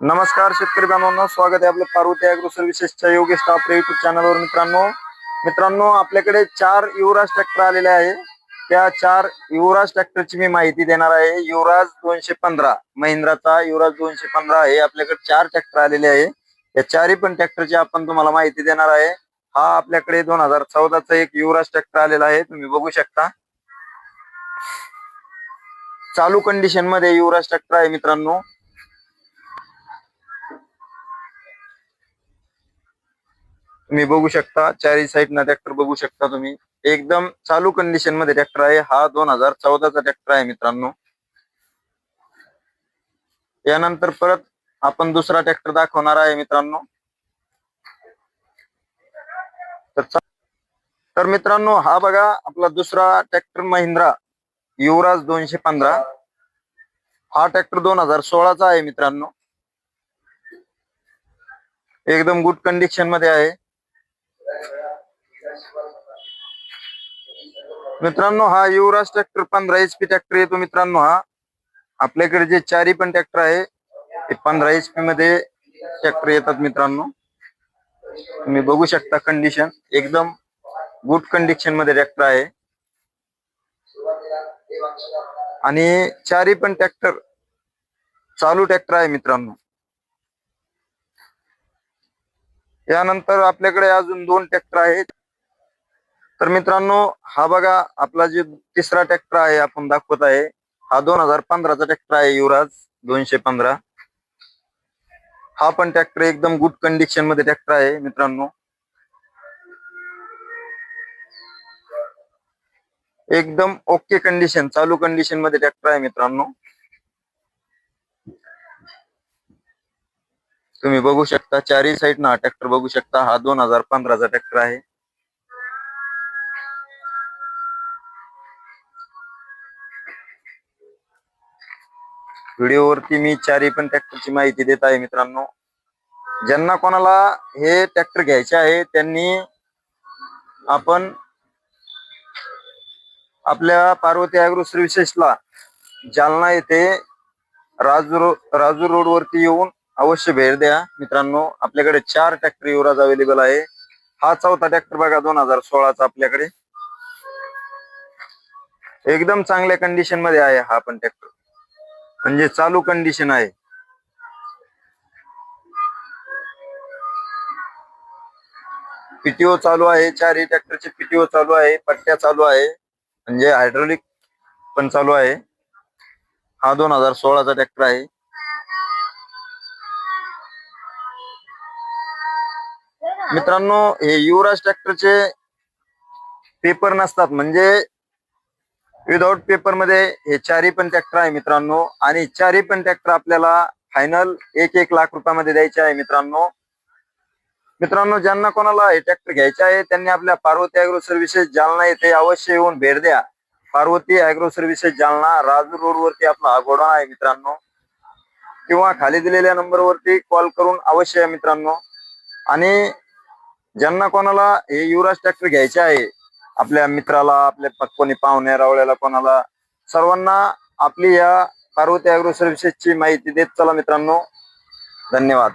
नमस्कार शेतकरी बांधवांनो स्वागत आहे आपलं पार्वती अॅग्रो सर्व्हिसेसच्या योगेश टापरे युट्यूब चॅनलवर मित्रांनो. मित्रांनो आपल्याकडे चार युवराज ट्रॅक्टर आलेले आहे. त्या चार युवराज ट्रॅक्टरची मी माहिती देणार आहे. युवराज दोनशे पंधरा महिंद्राचा युवराज दोनशे पंधरा आहे आपल्याकडे चार ट्रॅक्टर आलेले आहे. या चारही पण ट्रॅक्टरची आपण तुम्हाला माहिती देणार आहे. हा आपल्याकडे दोन हजार चौदाचा एक युवराज ट्रॅक्टर आलेला आहे. तुम्ही बघू शकता. चालू कंडिशनमध्ये युवराज ट्रॅक्टर आहे मित्रांनो. तुम्ही बघू शकता चारही साईडना ट्रॅक्टर बघू शकता तुम्ही. एकदम चालू कंडिशनमध्ये ट्रॅक्टर आहे. हा दोन हजार चौदाचा ट्रॅक्टर आहे मित्रांनो. यानंतर परत आपण दुसरा ट्रॅक्टर दाखवणार आहे मित्रांनो. तर मित्रांनो हा बघा आपला दुसरा ट्रॅक्टर महिंद्रा युवराज दोनशे पंधरा. हा ट्रॅक्टर दोन हजार सोळाचा आहे मित्रांनो. एकदम गुड कंडिशनमध्ये आहे. मित्रांनो हा युवराज ट्रॅक्टर पंधरा एच पी ट्रॅक्टर येतो मित्रांनो हा. आपल्याकडे जे चारही पण ट्रॅक्टर आहे ते पंधरा एच पी मध्ये ट्रॅक्टर येतात मित्रांनो. तुम्ही बघू शकता कंडिशन एकदम गुड कंडिशनमध्ये ट्रॅक्टर आहे. आणि चारही पण ट्रॅक्टर चालू ट्रॅक्टर आहे मित्रांनो. यानंतर आपल्याकडे अजून दोन ट्रॅक्टर आहेत. तर मित्रांनो हा बघा आपला जे तिसरा ट्रॅक्टर आहे आपण दाखवत आहे हा दोन हजार पंधराचा ट्रॅक्टर आहे युवराज दोनशे पंधरा. हा पण ट्रॅक्टर एकदम गुड कंडिशनमध्ये ट्रॅक्टर आहे मित्रांनो. एकदम ओके कंडिशन चालू कंडिशनमध्ये ट्रॅक्टर आहे मित्रांनो. तुम्ही बघू शकता चारही साईड ना ट्रॅक्टर बघू शकता हा दोन हजार पंधराचा ट्रॅक्टर आहे. व्हिडिओवरती मी चारही पण ट्रॅक्टरची माहिती देत आहे मित्रांनो. ज्यांना कोणाला हे ट्रॅक्टर घ्यायचे आहे त्यांनी आपण आपल्या पार्वती अॅग्रो सर्व्हिसेसला जालना येथे राजू रो राजू रोड वरती येऊन अवश्य भेट द्या. मित्रांनो आपल्याकडे चार ट्रॅक्टर युवराज अवेलेबल आहे. हा चौथा ट्रॅक्टर बघा दोन हजार सोळाचा आपल्याकडे. एकदम चांगल्या कंडिशनमध्ये आहे हा पण ट्रॅक्टर म्हणजे चालू कंडिशन आहे. पीटीओ चालू आहे चारही ट्रॅक्टरचे पीटीओ चालू आहे पट्ट्या चालू आहे म्हणजे हायड्रोलिक पण चालू आहे. हा दोन हजार सोळाचा ट्रॅक्टर आहे. मित्रांनो हे युवराज ट्रॅक्टरचे पेपर नसतात म्हणजे विदाउट पेपरमध्ये हे चारही पण ट्रॅक्टर आहे मित्रांनो. आणि चारही पण ट्रॅक्टर आपल्याला फायनल एक एक लाख रुपयामध्ये द्यायचे आहे मित्रांनो. मित्रांनो ज्यांना कोणाला हे ट्रॅक्टर घ्यायचे आहे त्यांनी आपल्या पार्वती अॅग्रो सर्व्हिसेस जालना येथे अवश्य येऊन भेट द्या. Parvati agro services Jalna Rajur road वरती आपला हा आहे मित्रांनो. किंवा खाली दिलेल्या नंबर वरती कॉल करून अवश्य आहे मित्रांनो. आणि ज्यांना कोणाला हे युवराज ट्रॅक्टर घ्यायचे आहे आपल्या मित्राला आपल्या प- कोणी पाहुण्या रावळ्याला कोणाला सर्वांना आपली या पार्वती अॅग्रो सर्व्हिसेसची माहिती देत चला मित्रांनो. धन्यवाद.